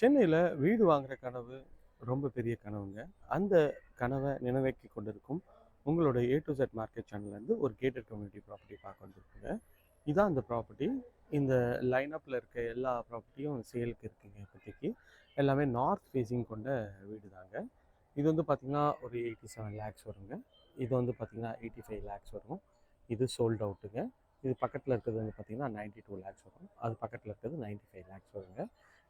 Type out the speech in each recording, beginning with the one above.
சென்னையில் வீடு வாங்குற கனவு ரொம்ப பெரிய கனவுங்க. அந்த கனவை நினைவேக்கி கொண்டிருக்கும் உங்களோட ஏ டு செட் மார்க்கெட் சேனல்லேருந்து ஒரு கேட்டட் கம்யூனிட்டி ப்ராப்பர்ட்டி பார்க்க வந்திருக்குங்க. இதான் அந்த ப்ராப்பர்ட்டி இந்த லைனப்பில் இருக்க எல்லா ப்ராப்பர்ட்டியும் சேலுக்கு இருக்குங்க இப்போதைக்கு. எல்லாமே நார்த் ஃபேஸிங் கொண்ட வீடு தாங்க இது வந்து பார்த்திங்கன்னா ஒரு எயிட்டி செவன் லேக்ஸ் வருங்க. இது வந்து பார்த்திங்கன்னா எயிட்டி ஃபைவ் லேக்ஸ் வரும். இது சோல்ட் அவுட்டுங்க இது பக்கத்தில் இருக்கிறது வந்து பார்த்திங்கன்னா நைன்ட்டி டூ லேக்ஸ் வரும். அது பக்கத்தில் இருக்கிறது நைன்ட்டி ஃபைவ் லேக்ஸ் வருங்க.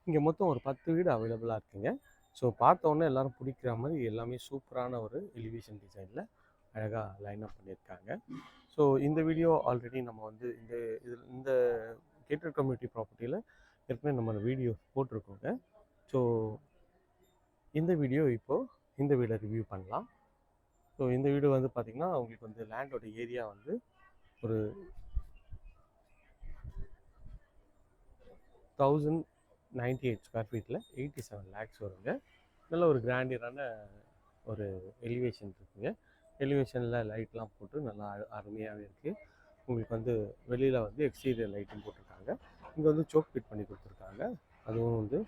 இங்கே மொத்தம் ஒரு பத்து வீடு அவைலபிளாக இருக்குங்க. ஸோ பார்த்தோன்னே எல்லோரும் பிடிக்கிற மாதிரி எல்லாமே சூப்பரான ஒரு எலிவேஷன் டிசைனில் அழகாக லைன் அப் பண்ணியிருக்காங்க. ஸோ இந்த வீடியோ ஆல்ரெடி நம்ம வந்து இந்த இதில் இந்த கேட்டர் கம்யூனிட்டி ப்ராப்பர்ட்டியில் ஏற்கனவே நம்ம வீடியோ போட்டிருக்கோங்க. ஸோ இந்த வீடியோ இப்போது இந்த வீடை ரிவ்யூ பண்ணலாம். ஸோ இந்த வீடு வந்து பார்த்திங்கன்னா உங்களுக்கு வந்து லேண்டோட ஏரியா வந்து ஒரு தௌசண்ட் நைன்டி எயிட் ஸ்கொயர் ஃபீட்டில் எயிட்டி செவன் லேக்ஸ் வருங்க. நல்ல ஒரு கிராண்டியரான ஒரு எலிவேஷன் இருக்குங்க. எலிவேஷனில் லைட்லாம் போட்டு நல்லா அருமையாகவே இருக்குது உங்களுக்கு வந்து வெளியில் வந்து எக்ஸ்டீரியர் லைட்டும் போட்டிருக்காங்க. இங்கே வந்து சோக் ஃபிட் பண்ணி கொடுத்துருக்காங்க. அதுவும் வந்து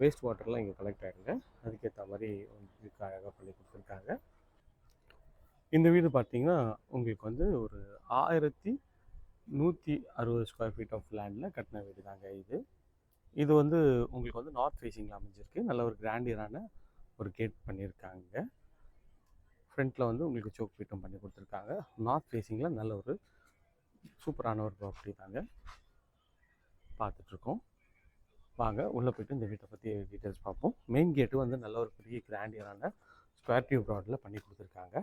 வேஸ்ட் வாட்டர்லாம் இங்கே கலெக்ட் ஆகிடுங்க அதுக்கேற்ற மாதிரி உங்களுக்கு அழகாக பண்ணி கொடுத்துருக்காங்க. இந்த வீடு பார்த்தீங்கன்னா உங்களுக்கு வந்து ஒரு ஆயிரத்தி நூற்றி அறுபது ஸ்கொயர் ஃபீட் ஆஃப் லேண்டில் கட்டின வீடு தாங்க இது. இது வந்து உங்களுக்கு வந்து நார்த் ஃபேஸிங்கில் அமைஞ்சிருக்கு. நல்ல ஒரு கிராண்டியரான ஒரு கேட் பண்ணியிருக்காங்க. ஃப்ரண்ட்டில் வந்து உங்களுக்கு சோக் ஃபீட்டும் பண்ணி கொடுத்துருக்காங்க. நார்த் ஃபேஸிங்கில் நல்ல ஒரு சூப்பரான ஒரு ப்ராப்பர்ட்டி தாங்க. பார்த்துட்ருக்கோம். வாங்க உள்ளே போய்ட்டு இந்த வீட்டை பற்றி டீட்டெயில்ஸ் பார்ப்போம். மெயின் கேட்டு வந்து நல்ல ஒரு பெரிய கிராண்டியரான ஸ்கொயர் டியூப் ரோட்டில் பண்ணி கொடுத்துருக்காங்க.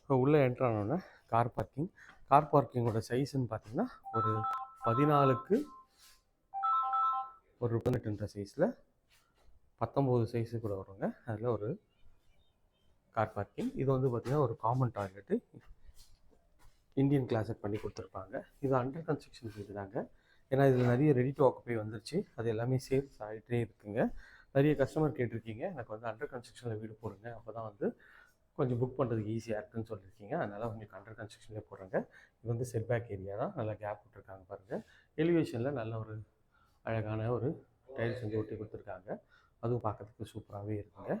இப்போ உள்ளே என்ட்ரு ஆனோடனே கார் பார்க்கிங் கார் பார்க்கிங்கோட சைஸ்ன்னு பார்த்திங்கன்னா ஒரு பதினாலுக்கு ஒரு பதினெட்டுன்ற சைஸில் பத்தொம்போது சைஸு கூட வருங்க. அதில் ஒரு கார் பார்க்கிங் இது வந்து பார்த்திங்கன்னா ஒரு காமன் டாய்லெட்டு இந்தியன் கிளாஸட் பண்ணி கொடுத்துருப்பாங்க. இது அண்டர் கன்ஸ்ட்ரக்ஷன் வீடு தாங்க. ஏன்னா இதில் நிறைய ரெடி டு ஆக்குப்பை வந்துருச்சு. அது எல்லாமே சேல்ஸ் ஆகிட்டே இருக்குங்க. நிறைய கஸ்டமர் கேட்டிருக்கீங்க. எனக்கு வந்து அண்டர் கன்ஸ்ட்ரக்ஷனில் வீடு போடுங்க. அப்போ தான் வந்து கொஞ்சம் புக் பண்ணுறதுக்கு ஈஸியாக இருக்குன்னு சொல்லியிருக்கீங்க. அதனால் உங்களுக்கு அண்டர் கன்ஸ்ட்ரக்ஷன்லேயே போடுறாங்க. இது வந்து செட்பேக் ஏரியா தான். நல்லா கேப் விட்டுருக்காங்க பாருங்கள் எலிவேஷனில் நல்ல ஒரு அழகான ஒரு டைல்ஸ் வந்து ஒட்டி கொடுத்துருக்காங்க. அதுவும் பார்க்கறதுக்கு சூப்பராகவே இருக்குங்க.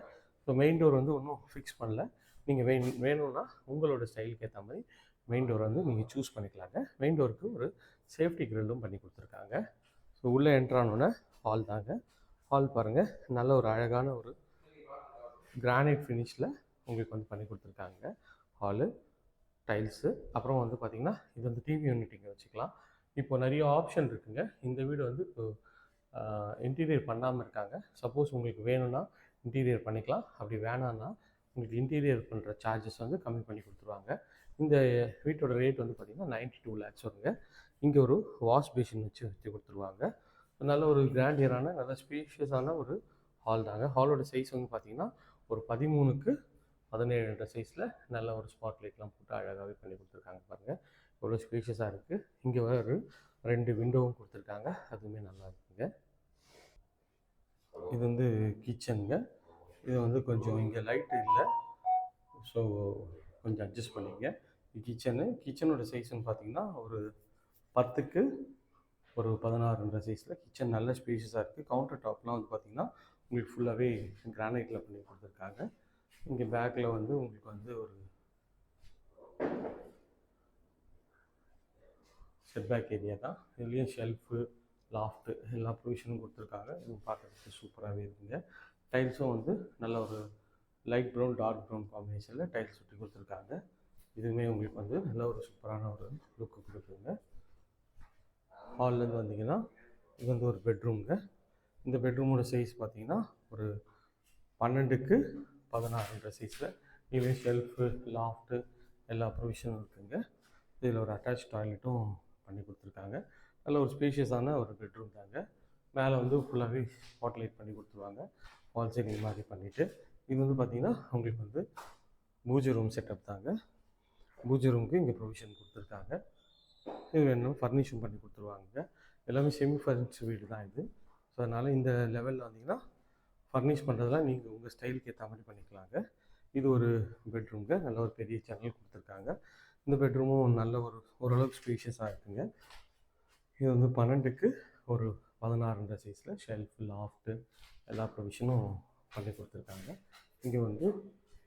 ஸோ மெயின் டோர் வந்து ஒன்றும் ஃபிக்ஸ் பண்ணல. நீங்கள் வேண் வேணும்னா உங்களோட ஸ்டைலுக்கு ஏற்ற மாதிரி மெயின் டோர் வந்து நீங்கள் சூஸ் பண்ணிக்கலாங்க. மெயின் டோருக்கு ஒரு சேஃப்டி கிரில்லும் பண்ணி கொடுத்துருக்காங்க. ஸோ உள்ளே என்ட்ரானோன்னே ஹால் தாங்க. ஹால் பாருங்கள் நல்ல ஒரு அழகான ஒரு கிரானைட் ஃபினிஷில் உங்களுக்கு வந்து பண்ணி கொடுத்துருக்காங்க. ஹாலு டைல்ஸு அப்புறம் வந்து பார்த்திங்கன்னா இது வந்து டிவி யூனிட் இங்கே வச்சுக்கலாம். இப்போ நிறைய ஆப்ஷன் இருக்குங்க. இந்த வீடு வந்து இப்போ இன்டீரியர் பண்ணாமல் இருக்காங்க. சப்போஸ் உங்களுக்கு வேணும்னா இன்டீரியர் பண்ணிக்கலாம். அப்படி வேணான்னா உங்களுக்கு இன்டீரியர் பண்ணுற சார்ஜஸ் வந்து கம்மி பண்ணி கொடுத்துருவாங்க. இந்த வீட்டோட ரேட் வந்து பார்த்திங்கன்னா நைன்ட்டி டூ லேக்ஸ் வருங்க. இங்கே ஒரு வாஷ் பேஷின் வச்சு வச்சு கொடுத்துருவாங்க. நல்ல ஒரு கிராண்டியரான நல்ல ஸ்பீஷியஸான ஒரு ஹால் தாங்க. ஹாலோட சைஸ் வந்து பார்த்திங்கன்னா ஒரு பதிமூணுக்கு பதினேழுன்ற சைஸில் நல்ல ஒரு ஸ்பாட் லைட்லாம் போட்டு அழகாகவே பண்ணி கொடுத்துருக்காங்க பாருங்கள் எவ்வளோ ஸ்பேஷியஸாக இருக்குது இங்கே ஒரு ரெண்டு விண்டோவும் கொடுத்துருக்காங்க. அதுவுமே நல்லா இருக்குங்க. இது வந்து கிச்சனுங்க இது வந்து கொஞ்சம் இங்கே லைட்டு இல்லை. ஸோ கொஞ்சம் அட்ஜஸ்ட் பண்ணிங்க கிச்சனு கிச்சனோட சைஸ்ன்னு பார்த்தீங்கன்னா ஒரு பத்துக்கு ஒரு பதினாறுன்ற சைஸில் கிச்சன் நல்ல ஸ்பேஷியஸாக இருக்குது கவுண்டர் டாப்லாம் வந்து பார்த்திங்கன்னா உங்களுக்கு ஃபுல்லாகவே கிரானைட்டில் பண்ணி கொடுத்துருக்காங்க. இங்கே பேக்கில் வந்து உங்களுக்கு வந்து ஒரு செட்பேக் ஏரியா தான். இதுலேயும் ஷெல்ஃபு லாஃப்ட்டு எல்லா ப்ரொவிஷனும் கொடுத்துருக்காங்க. இதுவும் பார்க்குறதுக்கு சூப்பராகவே இருக்குங்க. டைல்ஸும் வந்து நல்ல ஒரு லைட் ப்ரௌன் டார்க் ப்ரௌன் காம்பினேஷனில் டைல்ஸ் சுற்றி கொடுத்துருக்காங்க. இதுவுமே உங்களுக்கு வந்து நல்ல ஒரு சூப்பரான ஒரு லுக்கு கொடுக்குங்க ஹால்லேருந்து வந்தீங்கன்னா இது வந்து ஒரு பெட்ரூம்ங்க இந்த பெட்ரூமோட சைஸ் பார்த்தீங்கன்னா ஒரு பன்னெண்டுக்கு பதினாறுன்ற சைஸில் இதுலேயும் ஷெல்ஃபு லாஃப்ட்டு எல்லா ப்ரொவிஷனும் இருக்குங்க. இதில் ஒரு அட்டாச் டாய்லெட்டும் பண்ணி கொடுத்துருக்காங்க. நல்ல ஒரு ஸ்பேஷியஸான ஒரு பெட்ரூம் தாங்க. மேலே வந்து ஃபுல்லாகவே ஸ்பாட் லைட் பண்ணி கொடுத்துருவாங்க. வால் சீலிங் மாதிரி பண்ணிவிட்டு இது வந்து பார்த்திங்கன்னா உங்களுக்கு வந்து பூஜை ரூம் செட்டப் தாங்க. பூஜை ரூமுக்கு இங்கே ப்ரொவிஷன் கொடுத்துருக்காங்க. இது வேணும் ஃபர்னிஷும் பண்ணி கொடுத்துருவாங்க. எல்லாமே செமி ஃபர்னிஷ் வீடு தான் இது. ஸோ அதனால் இந்த லெவலில் வந்தீங்கன்னா ஃபர்னிஷ் பண்ணுறதுலாம் நீங்கள் உங்கள் ஸ்டைலுக்கு ஏற்ற மாதிரி பண்ணிக்கலாங்க. இது ஒரு பெட்ரூம்க்கு நல்ல ஒரு பெரிய சேனல் கொடுத்துருக்காங்க. இந்த பெட்ரூமும் நல்ல ஒரு ஓரளவுக்கு ஸ்பீஷியஸாக இருக்குங்க. இது வந்து பன்னெண்டுக்கு ஒரு பதினாறுன்ற சைஸில் ஷெல்ஃப் லாஃப்ட்டு எல்லா ப்ரொவிஷனும் பண்ணி கொடுத்துருக்காங்க. இங்கே வந்து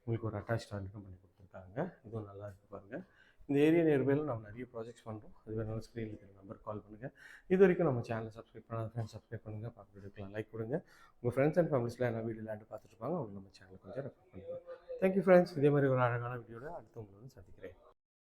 உங்களுக்கு ஒரு அட்டாச் டாய்லெட்டும் பண்ணி கொடுத்துருக்காங்க. இதுவும் நல்லா இருக்கு பாருங்கள் இந்த ஏரியா நியர்பையில் நம்ம நிறைய ப்ராஜெக்ட்ஸ் பண்ணுறோம் அது வேணாலும் ஸ்க்ரீனில் இருக்கிற நம்பர் கால் பண்ணுங்கள் இது வரைக்கும் நம்ம சேனலை சப்ஸ்கிரைப் பண்ணாத ஃப்ரெண்ட்ஸ் சப்ஸ்கிரைப் பண்ணுங்கள் பார்க்க வீடியோக்கெலாம் லைக் கொடுங்க. உங்கள் ஃப்ரெண்ட்ஸ் அண்ட் ஃபேமிலிஸில் என்ன வீடியோ லேண்டு பார்த்துட்டு இருப்பாங்க. அவங்க நம்ம சேனலை கொஞ்சம் ரெஃபர் பண்ணுங்கள் தேங்க்யூ ஃப்ரெண்ட்ஸ் இதே மாதிரி ஒரு அழகான வீடியோட அடுத்து உங்களை வந்து சந்திக்கிறேன்.